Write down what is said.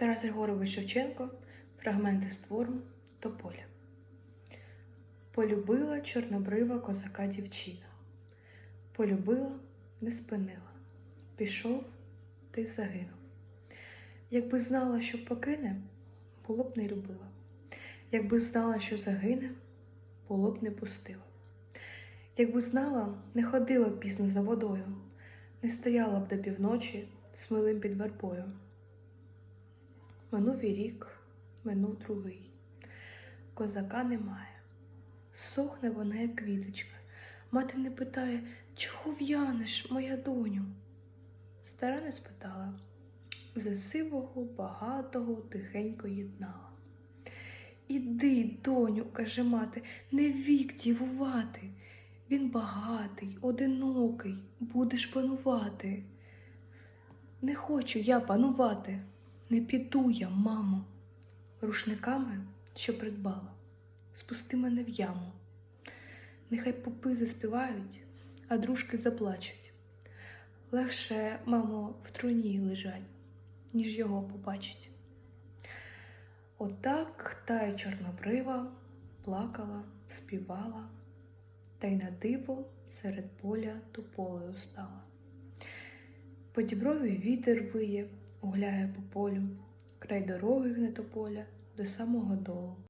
Тарас Григорович Шевченко, фрагменти з твору Тополя. Полюбила чорнобрива козака дівчина. Полюбила, не спинила. Пішов, ти загинув. Якби знала, що покине, було б не любила. Якби знала, що загине, було б не пустила. Якби знала, не ходила б пізно за водою, не стояла б до півночі з милим під вербою. Минув і рік, минув другий. Козака немає. Сохне вона, як квіточка. Мати не питає, чого в'янеш, моя доню? Стара не спитала. За сивого, багатого тихенько єднала. Іди, доню, каже мати, не вік дівувати. Він багатий, одинокий, будеш панувати. Не хочу я панувати, не піду я, мамо, рушниками, що придбала, спусти мене в яму. Нехай попи заспівають, а дружки заплачуть. Легше, мамо, в труні лежать, ніж його побачить. Отак та й чорнобрива плакала, співала, та й на диво серед поля тополею стала. По діброві вітер виє, гуляє по полю, край дороги гне тополя до самого долу.